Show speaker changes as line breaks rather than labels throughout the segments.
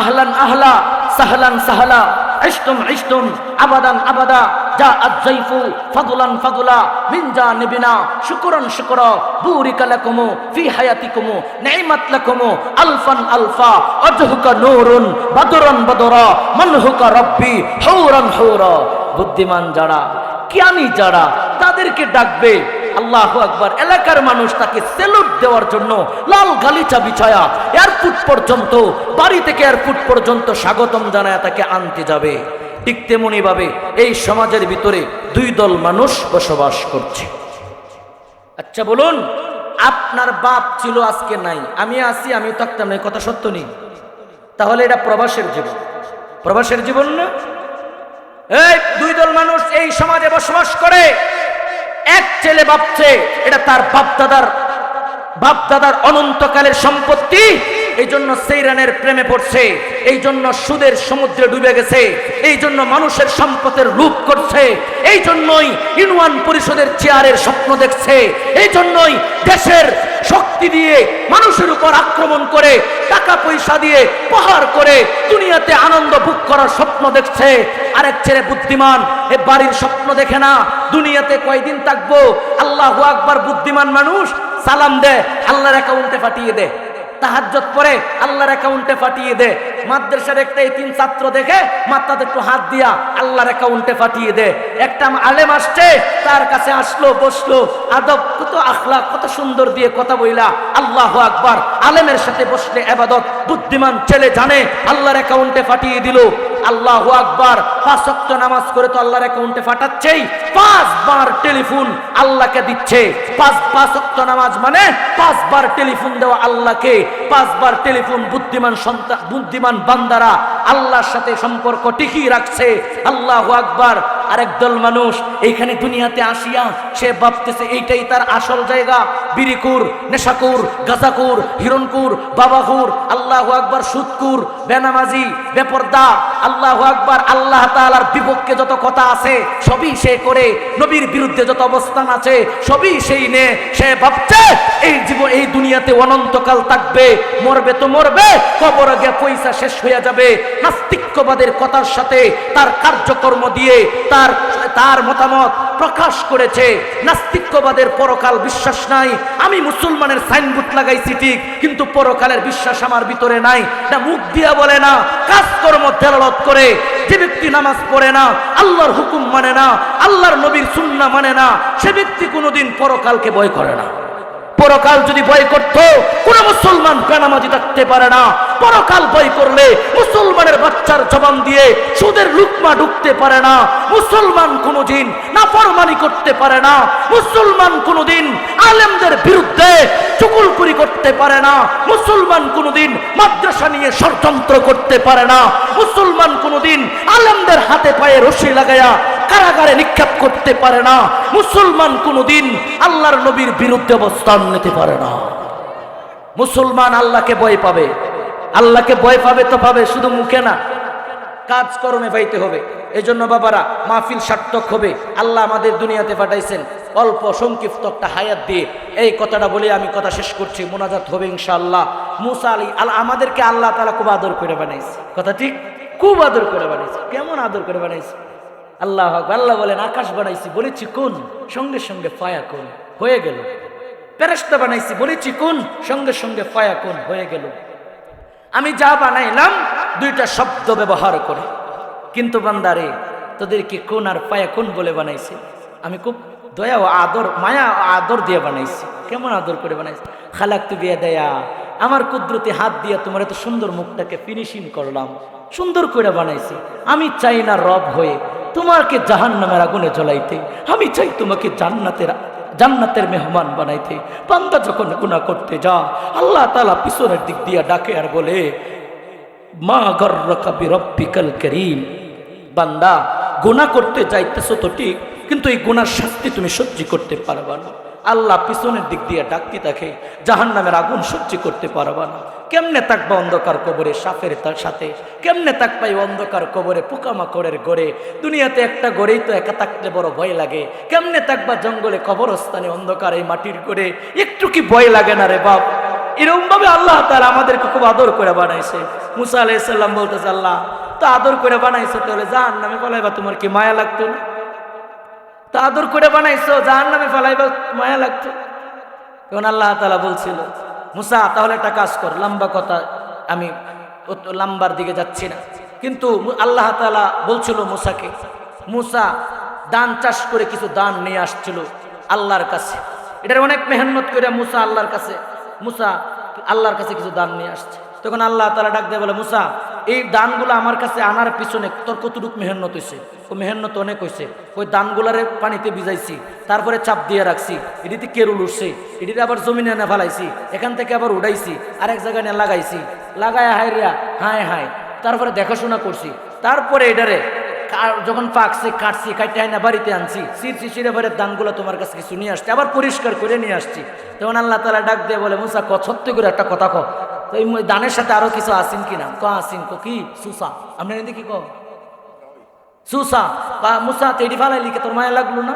আহলান আহলা, সাহলান সাহলা, ইশতুম ইশতুম, আবাদান আবাদা যা আজাইফু ফাদুলান ফাদুলা, মিন জানিবিনা, শুকরান শুকরা, বুরিকা লাকুমু, ফি হায়াতিকুমু নি'মাত লাকুমু, আলফান আলফা আজহুকা নূরুন, বাদরান বাদরা, মানহুকা রাব্বি, হুরান হুরা। বুদ্ধিমান যারা, জ্ঞানী যারা, তাদেরকে ডাকবে আল্লাহ আকবার। এলাকার মানুষ তাকে সেলুট দেওয়ার জন্য লাল গালিচা বিছায়া এয়ারপোর্ট পর্যন্ত, বাড়ি থেকে এয়ারপোর্ট পর্যন্ত স্বাগতম জানায় তাকে আনতে যাবে। ঠিক তেমনি ভাবে এই সমাজের ভিতরে দুই দল মানুষ বসবাস করছে। আচ্ছা বলুন, আপনার বাপ ছিল আজকে নাই। আমি আছি, আমি থাকতাম না কথা সত্য নেই? তাহলে এটা প্রবাসের জীবন। প্রবাসের জীবন না? এই দুই দল মানুষ এই সমাজে বসবাস করে। এক ছেলে ভাবছে এটা তার বাপদাদার বাপদাদার অনন্তকালের সম্পত্তি। এই জন্য সেইরানের প্রেমে পড়ছে এই জন্য সুদের সমুদ্রে ডুবে গেছে এই জন্য মানুষের সম্পদের রূপ করছে এই জন্যই ইউনিয়ন পরিষদের চেয়ারের স্বপ্ন দেখছে এই জন্যই দেশের শক্তি দিয়ে মানুষের উপর আক্রমণ করে টাকা পয়সা দিয়ে প্রহার করে দুনিয়াতে আনন্দ ভোগ করার স্বপ্ন দেখছে। আরেক ছেলে বুদ্ধিমান, এ বাড়ির স্বপ্ন দেখে না, দুনিয়াতে কয়দিন থাকব? আল্লাহ আকবার বুদ্ধিমান মানুষ, সালাম দে, আল্লাহর অ্যাকাউন্টে পাঠিয়ে দে। তাহাজ্জত পরে আল্লাহর অ্যাকাউন্টে পাঠিয়ে দে। মাদ্রাসার একটা তিন ছাত্র দেখে মাত্রাতে একটু হাত দিয়া আল্লাহর অ্যাকাউন্টে দে। একটা আলেম আসছে, তার কাছে আসলো, বসল, আদব, কত আখলা কত সুন্দর দিয়ে কথা বইলা। আল্লাহ আকবার। আলেমের সাথে বসলে এবাদত বুদ্ধিমান ছেলে জানে, আল্লাহর অ্যাকাউন্টে পাঠিয়ে দিল। আল্লাহ আকবার, পাঁচ ওয়াক্ত নামাজ করে তো আল্লাহর অ্যাকাউন্টে ফাটাচ্ছেই পাঁচবার টেলিফোন আল্লাহকে দিচ্ছে। পাঁচ পাঁচ ওয়াক্ত নামাজ মানে পাঁচবার টেলিফোন দেওয়া আল্লাহকে, পাঁচবার টেলিফোন বুদ্ধিমান সন্তান বুদ্ধিমান বান্দারা আল্লাহর সাথে সম্পর্ক টিকিয়ে রাখছে। আল্লাহ আকবার আরেক দল মানুষ, এইখানে দুনিয়াতে আসিয়া সে ভাবতেছে এইটাই তার আসল জায়গা। বিরিকুর নেশাকুর, গাজাকুর, হিরণকুর, বাবাকুর, আল্লাহ আকবার সুদকুর, বেনামাজি, বেপর্দা। আল্লাহ আকবার, আল্লাহ তাআলার বিপক্ষে যত কথা আছে, সবই সে করে। নবীর বিরুদ্ধে যত অবস্থান আছে, সবই সেই নে। সে ভাবছে, এই জীবন এই দুনিয়াতে অনন্তকাল থাকবে। মরবে তো মরবে, কবর গিয়ে পয়সা শেষ হয়ে যাবে। নাস্তিক্যবাদের কথার সাথে তার কার্যকর্ম দিয়ে তার তার মতামত প্রকাশ করেছে। নাস্তিক্যবাদের পরকাল বিশ্বাস নাই। আমি মুসলমানের সাইনবোর্ড লাগাইছি ঠিক, কিন্তু পরকালের বিশ্বাস আমার ভিতরে নাই। না মুখ দিয়া বলে না, কাজকর্ম তেলালত করে। যে ব্যক্তি নামাজ পড়ে না, আল্লাহর হুকুম মানে না, আল্লাহর নবীর সুন্না মানে না, সে ব্যক্তি কোনোদিন পরকালকে ভয় করে না। পরকাল যদি ভয় করত, কোন মুসলমান বেনামাজি থাকতে পারে না। পরকাল ভয় করলে মুসলমানের বাচ্চার জবান দিয়ে সুদের লুকমা ঢুকতে পারে না। মুসলমান কোনোদিন না ফরমানি করতে পারে না। মুসলমান কোনোদিন আলেমদের বিরুদ্ধে চুকুলকুরি করতে পারে না। মুসলমান কোনোদিন মাদ্রাসা নিয়ে ষড়যন্ত্র করতে পারে না। মুসলমান কোনোদিন আলেমদের হাতে পায়ে রশি লাগায়া কারাগারে নিক্ষেপ করতে পারে না। মুসলমান কোনোদিন আল্লাহর নবীর বিরুদ্ধে অবস্থান নিতে পারে না। মুসলমান আল্লাহকে ভয় পাবে। আল্লাহকে ভয় পাবে তো পাবে, শুধু মুখে না। কাজকর্মে পাইতে হবে। এই জন্য বাবারা, মাহফিল সার্থক হবে। আল্লাহ আমাদের দুনিয়াতে পাঠাইছেন। অল্প সংক্ষিপ্ত একটা হায়াত দিয়ে এই কথাটা বলে আমি কথা শেষ করছি। মোনাজাত হবে ইনশাআল্লাহ। মুসা আলী আল আমাদেরকে আল্লাহ তালা খুব আদর করে বানাইছে। কথা ঠিক? খুব আদর করে বানাইছে। কেমন আদর করে বানাইছে? আল্লাহ। আল্লাহ বলেন, আকাশ বানাইছি, বলেছি কোন? সঙ্গে সঙ্গে ফায়া কোন? হয়ে গেল। প্যারেস্তা বানাইছি, বলেছি কোন? সঙ্গে সঙ্গে ফায়া কোন? হয়ে গেল। আমি যা বানাইলাম, দুইটা শব্দ ব্যবহার করে। কিন্তু বান্দারে, তোদেরকে কোন আর পায়া কোন বলে বানাইছি? আমি খুব দয়া ও আদর, মায়া ও আদর দিয়ে বানাইছি। কেমন আদর করে বানাইছি? খালাক তু বিয়ে দেয়া, আমার কুদরতি হাত দিয়ে তোমার এত সুন্দর মুখটাকে ফিনিশিং করলাম। সুন্দর করে বানাইছি। আমি চাই না রব হয়ে তোমাকে জাহান নামের আগুনে জ্বলাইতে, আমি চাই তোমাকে জান্নাতের জান্নাতের মেহমান বানাইতে। বান্দা যখন গুণা করতে যা আল্লাহ তালা পিছনের দিক দিয়া ডাকে আর বলে, মা গর্রকা বিরব্বিকাল করিম। বান্দা গুণা করতে যাইতেছো তো ঠিক, কিন্তু এই গুণার শাস্তি তুমি সহ্য করতে পারবা না। আল্লাহ পিছনের দিক দিয়ে ডাকতে থাকে জাহান নামের আগুন সহ্য করতে পারবা না। কেমনে থাকবা অন্ধকার কবরে সাপের তার সাথে? কেমনে থাকবা এই অন্ধকার কবরে পোকামাকড়ের গড়ে? দুনিয়াতে একটা গড়েই তো একা থাকলে বড় ভয় লাগে। কেমনে থাকবা জঙ্গলে কবরস্থানে অন্ধকার এই মাটির গড়ে? একটু কি ভয় লাগে না রে বাপ? এরকম ভাবে আল্লাহ তাআলা আমাদেরকে খুব আদর করে বানাইছে। মুসা আলাইসাল্লাম বলতেছে, আল্লাহ, তো আদর করে বানাইছে, তাহলে জাহান নামে ফলাইবা তোমার কি মায়া লাগতো না? তো আদর করে বানাইছো জাহান নামে ফলাইবা, মায়া লাগতো। তখন আল্লাহ তালা বলছিল, মুসা, তাহলে একটা কাজ কর, লম্বা কথা আমি লম্বার দিকে যাচ্ছি না। কিন্তু আল্লাহ তালা বলছিল মুসাকে, মুসা দান চাষ করে কিছু দান নিয়ে আসছিল আল্লাহর কাছে। এটার অনেক মেহনত করে মুসা আল্লাহর কাছে, মুসা আল্লাহর কাছে কিছু দান নিয়ে আসছে। তখন আল্লাহ তালা ডাক দেয় বলে, মুসা এই দানগুলো আমার কাছে আনার পিছনে তোর কতটুক মেহনত হয়েছে? ও মেহনত অনেক হয়েছে। ওই দানগুলারে পানিতে ভিজাইছি, তারপরে চাপ দিয়ে রাখছি, এটিতে কেরুল উঠছে, এটিতে আবার জমিনে এনে ফেলাইছি, এখান থেকে আবার উড়াইছি, আরেক জায়গায় নিয়ে লাগাইছি। লাগায় হায় রিয়া হায় হায়, তারপরে দেখাশোনা করছি। তারপরে এটারে যখন পাকছে, কাটছি কাটতে না বাড়িতে আনছি সিরছি সিরে ভরে দানগুলো তোমার কাছে কিছু নিয়ে আসছি, আবার পরিষ্কার করে নিয়ে আসছি। তখন আল্লাহ তালা ডাক দিয়ে বলে, মুসা ক, সত্যি করে একটা কথা ক তো এই দানের সাথে আরও কিছু আসিন কিনা? ক আসিন? ক কি? সুসা। আপনার এদিকে কি? সুসা। বা মুসা তেডি ফালাই লিখে তোর মায়া লাগল না?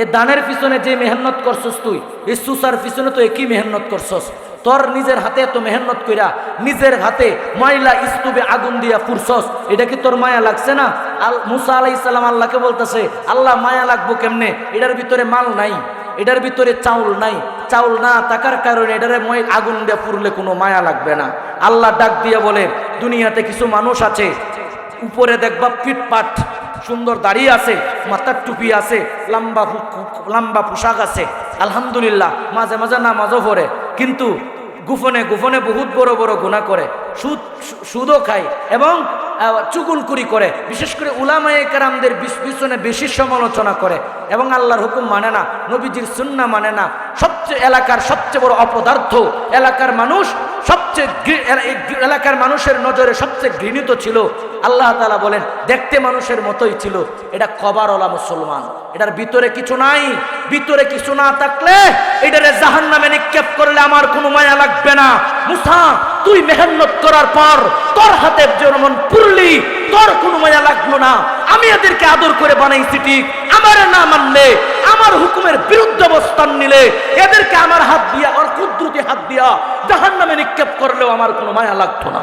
এ দানের পিছনে যে মেহনত করছস তুই, এই সুসার পিছনে তো একই মেহনত করছস। তোর নিজের হাতে এত মেহনত কইরা নিজের হাতে ময়লা স্তূপে আগুন দিয়া পুরছস। এটা কি তোর মায়া লাগছে না? আল মুসা আলাই ইসলাম আল্লাহকে বলতেছে, আল্লাহ, মায়া লাগবো কেমনে? এটার ভিতরে মাল নাই, এটার ভিতরে চাউল নাই চাউল না থাকার কারণে এটারে মই আগুন দিয়ে পুরলে কোনো মায়া লাগবে না। আল্লাহ ডাক দিয়ে বলে, দুনিয়াতে কিছু মানুষ আছে, উপরে দেখবা পিটপাট সুন্দর দাঁড়িয়ে আছে, মাথার টুপি আছে, লম্বা লম্বা পোশাক আছে, আলহামদুলিল্লাহ, মাঝে মাঝে নামাজও পড়ে, কিন্তু গোপনে গোপনে বহুত বড় বড় গুণা করে, সুদ সুদও খায় এবং চুগুলকুরি করে, বিশেষ করে উলামায়ে কারামদের পিছনে বেশি সমালোচনা করে। এবং আল্লাহর হুকুম মানে না, নবীজির সুন্না মানে না, সবচেয়ে এলাকার সবচেয়ে বড় অপদার্থ, এলাকার মানুষ সবচেয়ে এলাকার মানুষের নজরে সবচেয়ে ঘৃণিত ছিল। আল্লাহ তালা বলেন, দেখতে মানুষের মতোই ছিল। এটা কবারওয়ালা মুসলমান। এটার ভিতরে কিছু নাই। ভিতরে কিছু না থাকলে এটারে জাহান নামে নিক্ষেপ করলে আমার কোনো মায়া লাগবে না। মুসা, তুই মেহনত করার পর তোর হাতে যেমন পুরলি, তোর কোনো মায়া লাগল না। আমি এদেরকে আদর করে বানাইছি ঠিক। আমার না মানলে, আমার হুকুমের বিরুদ্ধে অবস্থান নিলে, এদেরকে আমার হাত দিয়া আর কুদ্রুতি হাত দিয়া জাহান নামে নিক্ষেপ করলেও আমার কোনো মায়া লাগতো না।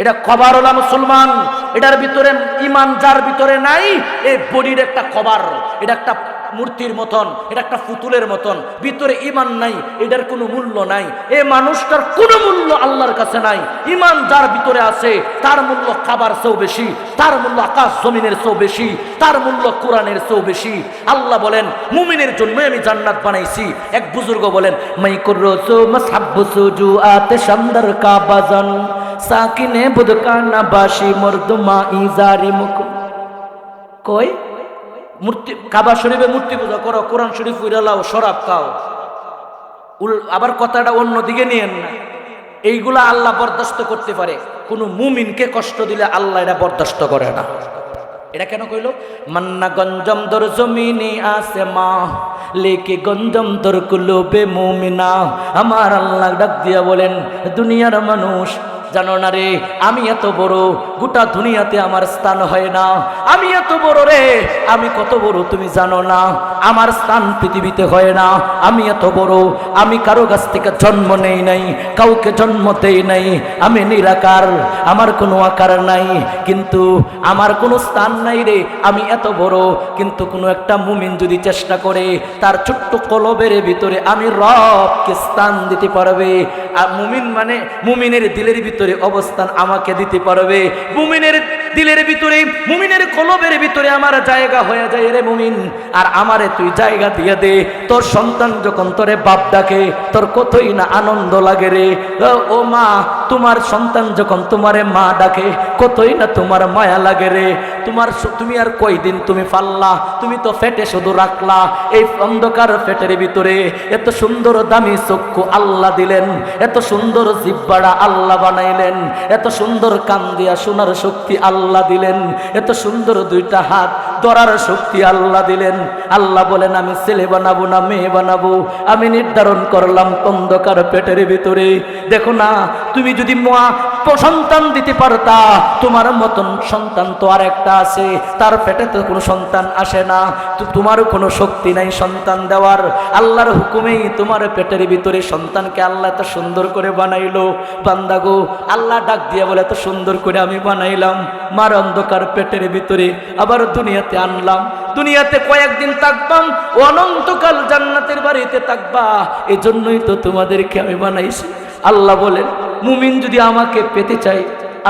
এটা কবারওয়ালা মুসলমান, এটার ভিতরে ইমান যার ভিতরে নাই এই বডির একটা কবার, এটা একটা মূর্তির মতন, এটা একটা পুতুলের মতন, ভিতরে ইমান নাই, এটার কোনো মূল্য নাই, এ মানুষটার কোনো মূল্য আল্লাহর কাছে নাই ইমান যার ভিতরে আছে, তার মূল্য খাবার চেয়েও বেশি, তার মূল্য আকাশ জমিনের চেয়েও বেশি, তার মূল্য কোরআনের চেয়েও বেশি। আল্লাহ বলেন, মুমিনের জন্যই আমি জান্নাত বানাইছি। এক বুজুর্গ বলেন মাই কুরসু মাসহাব্বু সুজুআত শামদার কাবাজান। সাকিনে বুদকানা বাসি মর্দমা ইজারি মুখ। কই? মূর্তি কাবা শরীফে মূর্তি পূজা করো, কোরআন শরীফ উইরালাও শরাব খাও। আবার কথাটা অন্য দিকে নিয়েন না। এইগুলা আল্লাহ বরদাস্ত করতে পারে। কোনো মুমিনকে কষ্ট দিলে আল্লাহ এটা বরদাস্ত করে না। এটা কেন কইলো? মান্না গঞ্জম দর জমিনে আসে মা, লেকে গঞ্জম দর কুলোবে মুমিনা। আমার আল্লাহ ডাক দিয়া বলেন, দুনিয়ার মানুষ জানো না রে, আমি এত বড়, গোটা দুনিয়াতে আমার স্থান হয় না। আমি এত বড় রে, আমি কত বড় তুমি জানো না, আমার স্থান পৃথিবীতে হয় না। আমি এত বড়, আমি কারও কাছ থেকে জন্ম নেই নাই, কাউকে জন্ম দেই নাই। আমি নিরাকার, আমার কোনো আকার নাই, কিন্তু আমার কোনো স্থান নাই রে, আমি এত বড়, কিন্তু কোনো একটা মুমিন যদি চেষ্টা করে, তার ছোট্ট কলবের ভিতরে আমি রবকে স্থান দিতে পারবে। আর মুমিন মানে মুমিনের দিলের ভিতরে অবস্থান আমাকে দিতে পারবে। মুমিনের দিলের ভিতরে, মুমিনের কলবের ভিতরে আমার জায়গা হয়ে যায় রে মুমিন। আর আমারে তুই জায়গা দিয়ে দে। তোর সন্তান যখন তোরে বাপ ডাকে, তোর কতই না আনন্দ লাগে রে। ও মা, তোমার সন্তান যখন তোমারে মা ডাকে, কতই না তোমার মায়া লাগে রে। তোমার তুমি আর কয়দিন তুমি পাল্লা? তুমি তো ফেটে শুধু রাখলা। এই অন্ধকার ফেটের ভিতরে এত সুন্দর দামি চক্ষু আল্লাহ দিলেন। এত সুন্দর জিব্বাড়া আল্লাহ বানাইলেন। এত সুন্দর কান দিয়া শোনার শক্তি আল্লাহ দিলেন। এত সুন্দর দুইটা হাত ধরার শক্তি আল্লাহ দিলেন। আল্লাহ বলেন, আমি ছেলে বানাবো না মেয়ে বানাবো। আমি নির্ধারণ করলাম অন্ধকার পেটের ভিতরে। দেখো না, তুমি যদি মা সন্তান দিতে পারতা, তোমার মতন সন্তান তো আর একটা আছে। তার পেটে তো কোনো সন্তান আসে না। তো তোমার কোনো শক্তি নাই সন্তান দেওয়ার। আল্লাহর হুকুমেই তোমার পেটের ভিতরে সন্তানকে আল্লাহ এত সুন্দর করে বানাইলো। বান্দা গো, আল্লাহ ডাক দিয়ে বলে, এত সুন্দর করে আমি বানাইলাম। মার অন্ধকার পেটের ভিতরে। আবার দুনিয়াতে আনলাম। দুনিয়াতে কয়েকদিন থাকবাম অনন্তকাল জান্নাতের বাড়িতে থাকবা। এজন্যই তো তোমাদেরকে আমি বানাইছি। আল্লাহ বলেন, মুমিন যদি আমাকে পেতে চাই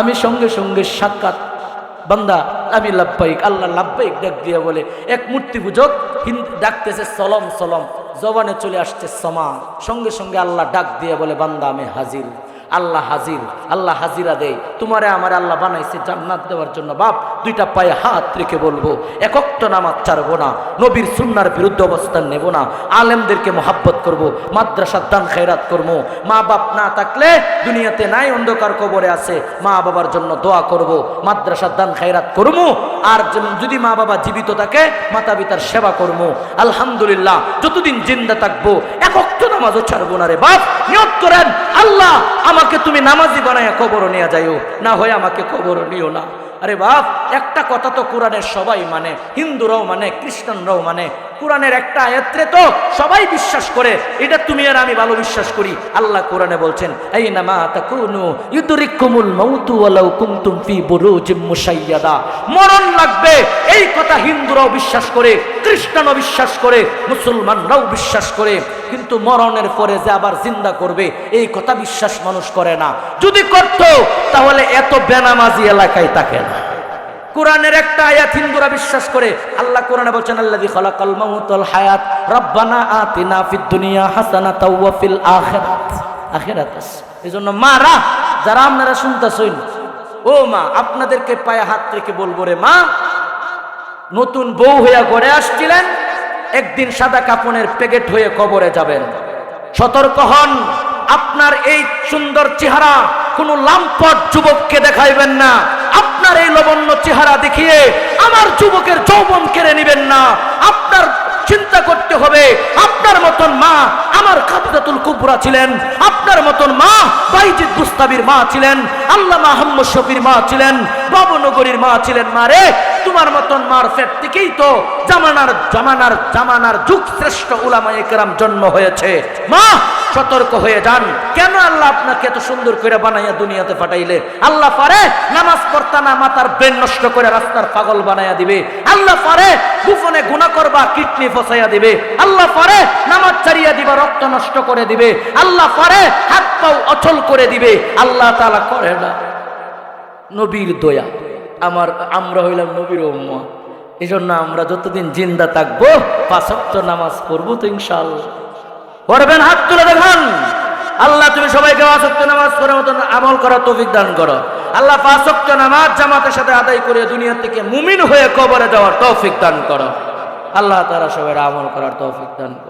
আমি সঙ্গে সঙ্গে সাক্ষাৎ। বান্দা, আমি লাভবাহিক, আল্লাহ লাভবাহিক ডাক দিয়ে বলে, এক মূর্তি পূজক ডাকতেছে, সলম সলম। জবানে চলে আসছে সমা সঙ্গে সঙ্গে আল্লাহ ডাক দিয়ে বলে, বান্দা, আমি হাজির। আল্লাহ হাজির, আল্লাহ হাজিরা দেয়। তোমারে আমার আল্লাহ বানাইছে জান্নাত দেওয়ার জন্য। বাপ, দুইটা পায়ে হাত রেখে বলব একক্ত নামাজ ছাড়বো না, নবীর সুন্নার বিরুদ্ধে অবস্থান নেব না। আলেমদেরকে মোহাব্বত করব, মাদ্রাসার দান খেরাত করব। মা বাপ না থাকলে দুনিয়াতে নাই অন্ধকার কবরে আছে। মা বাবার জন্য দোয়া করব, মাদ্রাসার দান খেরাত করব। আর যদি মা বাবা জীবিত থাকে, মাতা পিতার সেবা করব আলহামদুলিল্লাহ, যতদিন জিন্দা থাকব একক্ত নামাজ ছাড়বো না রে বাপ। নিয়ত করেন, আল্লাহ, আমাকে তুমি নামাজি বানায় কবর নিয়ে যাইও, না হয়ে আমাকে কবর নিও না। আরে বাপ, একটা কথা তো কোরআনের সবাই মানে হিন্দুরাও মানে খ্রিস্টানরাও মানে কোরআনের একটা আয়াত্রে তো সবাই বিশ্বাস করে, এটা তুমি আর আমি ভালো বিশ্বাস করি। আল্লাহ কোরআনে বলছেন এই নামা তাকুনু ইউদরিকুমুল মাউতু ওয়ালাউ কুনতুম ফি বুরুজিম মুশাইয়াদা। মরণ লাগবে, এই কথা হিন্দুরাও বিশ্বাস করে, খ্রিস্টানও বিশ্বাস করে, মুসলমানরাও বিশ্বাস করে। কিন্তু মরণের পরে যে আবার জিন্দা করবে, এই কথা বিশ্বাস মানুষ করে না। যদি করত, তাহলে এত বেনামাজি এলাকায় থাকে না। কোরআনের একটা আয়াত হিন্দুরা বিশ্বাস করে। আল্লাহ কোরআনে বলছেন, আল্লাযী খালাকাল হায়াত, রব্বানা আতিনা ফিদ দুনিয়া হাসানাতাও ওয়া ফিল আখিরাত। আখিরাত এজন্য মারা, যারা আপনারা শুনতাছেন ও মা, আপনাদেরকে পায়ে হাত রেখে বলব রে মা, নতুন বউ হইয়া ঘরে আসছিলেন, একদিন সাদা কাপনের প্যাকেট হয়ে কবরে যাবেন। সতর্ক হন, আপনার এই সুন্দর চেহারা কোনো লাম্পট যুবককে দেখাইবেন না। আপনার এই লবণ্য চেহারা দেখিয়ে আমার যুবকের যৌবন কেড়ে নেবেন না। আপনার চিন্তা করতে হবে, আপনার মতন মা আমার খাদিজাতুল কুবরা ছিলেন, আপনার মতন মা বাইজিদ গুস্তাবির মা ছিলেন আল্লাহ আহম্মদ শফির মা ছিলেন, বাবুনগরীর মা ছিলেন। মা রে তোমার মতন মার ফেট থেকেই তো জামানার জামানার জামানার যুগ শ্রেষ্ঠ উলামা একরাম জন্ম হয়েছে। মা, সতর্ক হয়ে যান। কেন আল্লাহ আপনাকে এত সুন্দর করে বানাইয়া দুনিয়াতে পাঠাইলে? আল্লাহ পারে নামাজ পড়তা না মাতার ব্রেন নষ্ট করে রাস্তার পাগল বানাইয়া দিবে। আল্লাহ পারে গুফনে গুণা করবা, কিডনি ফসাইয়া দিবে। আল্লাহ পারে নামাজ ছাড়িয়া দিবা, রক্ত নষ্ট করে দিবে। আল্লাহ পারে হাত পাও অচল করে দিবে। আল্লাহ তাআলা করে না। নবীর দয়া। আমার, আমরা হইলাম নবীর উম্মত। এই জন্য আমরা যতদিন জিন্দা থাকব পাঁচক্ত নামাজ পড়ব তো ইনশাআল্লাহ। পড়বেন, হাত তুলে দেখান। আল্লাহ, তুমি সবাইকে পাঁচক্ত নামাজ পড়ার মতন আমল করার তৌফিক দান করো। আল্লাহ পাঁচক্ত নামাজ জামাতের সাথে আদায় করে দুনিয়া থেকে মুমিন হয়ে কবরে যাওয়ার তৌফিক দান করো। আল্লাহ তারা সবাই আমল করার তৌফিক দান করো।